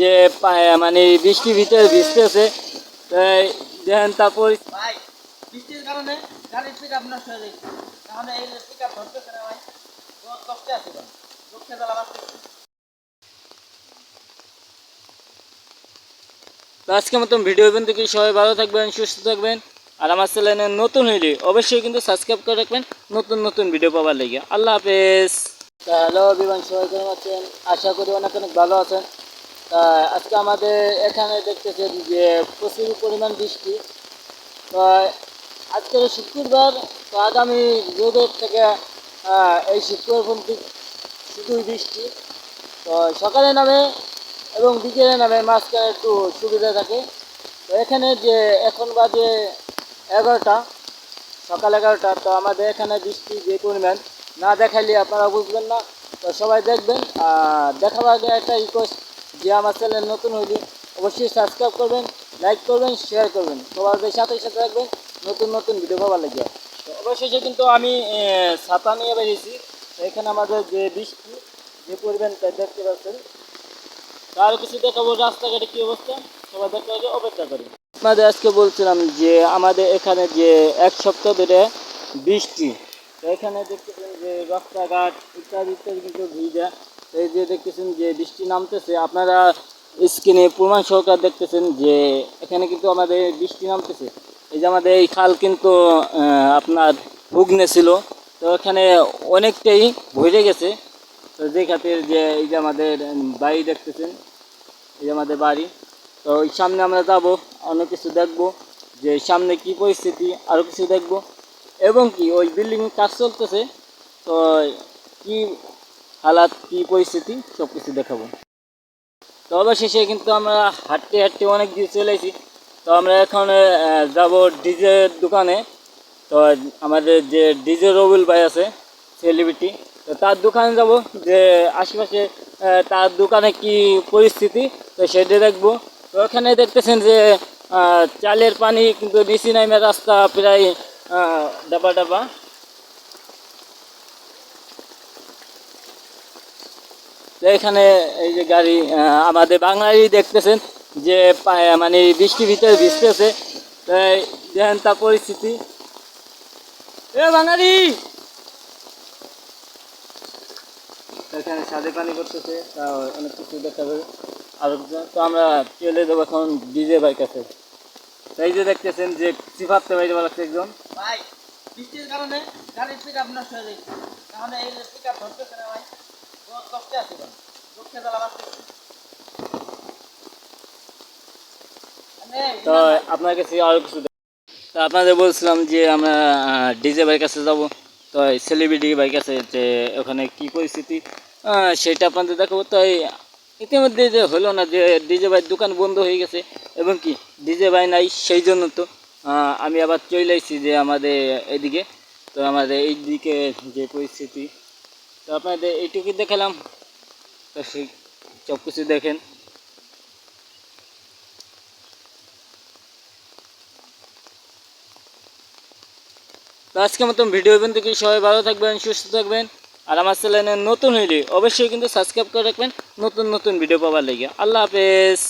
যে মানে বৃষ্টির ভিতরে ভিজতেছে তাই দেখেন তারপর বৃষ্টির কারণে গাড়ির পিক আপ নষ্ট হয়ে যাচ্ছে। তাহলে এই পিক আপ ধরতেছে না ভাই কষ্টে আছে দুঃখে জ্বালা তো আজকের মতন ভিডিও পর্যন্ত কি সবাই ভালো থাকবেন সুস্থ থাকবেন আর আমার চ্যানেলে নতুন হইলে অবশ্যই কিন্তু সাবস্ক্রাইব করে রাখবেন নতুন নতুন ভিডিও পাওয়ার লেগে। আল্লাহ হাফেজ। হ্যালো বিমান সবাই কেমন আছেন? আশা করি অনেক অনেক ভালো আছেন। তা আজকে আমাদের এখানে দেখতেছেন যে প্রচুর পরিমাণ বৃষ্টি। তো আজকের শুক্রবার তো আগামী রোদের থেকে এই শুক্রবার পর্যন্ত শুধুই বৃষ্টি। তো সকালে নামে এবং বিকেলে নামে মাঝখানে একটু সুবিধা থাকে। তো এখানে যে এখন বাজে এগারোটা, সকাল এগারোটা, তো আমাদের এখানে বৃষ্টি যে পরিমাণ, না দেখাইলে আপনারা বুঝবেন না। তো সবাই দেখবেন, আর দেখাবার আগে একটা রিকোয়েস্ট যে আমার চ্যানেল নতুন হইলে অবশ্যই সাবস্ক্রাইব করবেন, লাইক করবেন শেয়ার করবেন। সবার সাথে সাথে রাখবেন নতুন নতুন ভিডিও পাওয়ার লাগে। তো অবশেষে কিন্তু আমি ছাতা নিয়ে বেরিয়েছি। এখানে আমাদের যে বৃষ্টি, যে পরিমাণ দেখতে পাচ্ছেন, তার কিছু দেখাবো রাস্তাঘাটে কী অবস্থা। সবাই দেখতে অপেক্ষা করি। আপনাদের আজকে বলছিলাম যে আমাদের এখানে যে এক সপ্তাহ ধরে বৃষ্টি। তো এখানে দেখতেছেন যে রাস্তাঘাট ইত্যাদি ইত্যাদি কিন্তু ভিজা। এই যে দেখতেছেন যে বৃষ্টি নামতেছে, আপনারা স্ক্রিনে প্রমাণ সহকার দেখতেছেন যে এখানে কিন্তু আমাদের বৃষ্টি নামতেছে। এই যে আমাদের এই খাল কিন্তু আপনার ভুগনে ছিল। তো এখানে অনেকটাই ভরে গেছে। তো যে খাতির যে এই যে আমাদের বাড়ি দেখতেছেন, এই যে আমাদের বাড়ি। তো ওই সামনে আমরা যাব অনেক কিছু দেখব, যে সামনে কি পরিস্থিতি আরও কিছু দেখব। এবং কি, ওই বিল্ডিং কাজ চলতেছে। তো কি হালাত কি পরিস্থিতি সব কিছু দেখাবো। তো অবশেষে কিন্তু আমরা হাঁটতে হাঁটতে অনেক দূর চলে এসেছি। তো আমরা এখন যাব ডিজের দোকানে। তো আমাদের যে ডিজে রবিল ভাই আছে সেলিব্রিটি তো তার দোকানে যাব। যে আশেপাশে তার দোকানে কি পরিস্থিতি, তো সেটা দেখব। তো ওখানে দেখতেছেন যে চালের পানি কিন্তু নিচি নামে রাস্তা প্রায় ডাবা ডাবা। তো এখানে এই যে গাড়ি আমাদের বাঙালি দেখতেছেন যে মানে বৃষ্টির ভিতরে ভিজতেছে। তাই দেখেন তার পরিস্থিতি। এ বাঙালি! এখানে সাদে পানি করতেছে তা অনেক কিছু দেখা যাবে। আর তো আমরা চলে যাব এখন ডিজে ভাই কাছে। তাই যে দেখতেছেন যে সিফাতে বাইরে লাগছে একজন। ভাই, বৃষ্টির কারণে গাড়ির পিক আপ নষ্ট হয়ে যাচ্ছে। তাহলে এই পিক আপ ধরতেছে না ভাই কষ্টে আছে তো আপনার কাছে তো আপনাদের বলছিলাম যে আমরা ডিজে বাইক কাছে যাব। তো সেলিব্রিটি বাইক আছে যে ওখানে কি পরিস্থিতি সেটা আপনাদের দেখাবো। তো ইতিমধ্যে যে হলো না যে ডিজে বাইক দোকান বন্ধ হয়ে গেছে, এবং কি ডিজে বাই নাই সেই জন্য তো আমি আবার চলে এসেছি যে আমাদের এদিকে। তো আমাদের এই দিকে যে পরিস্থিতি, তো আপনাদের এইটুকুই দেখালাম। তো সব কিছু দেখেন। তো আজকের মতন ভিডিও পর্যন্ত কি সবাই ভালো থাকবেন, সুস্থ থাকবেন। আর আমার চ্যানেলে নতুন হইলে অবশ্যই কিন্তু সাবস্ক্রাইব করে রাখবেন। নতুন নতুন ভিডিও পাওয়ার লেগে। আল্লাহ হাফেজ।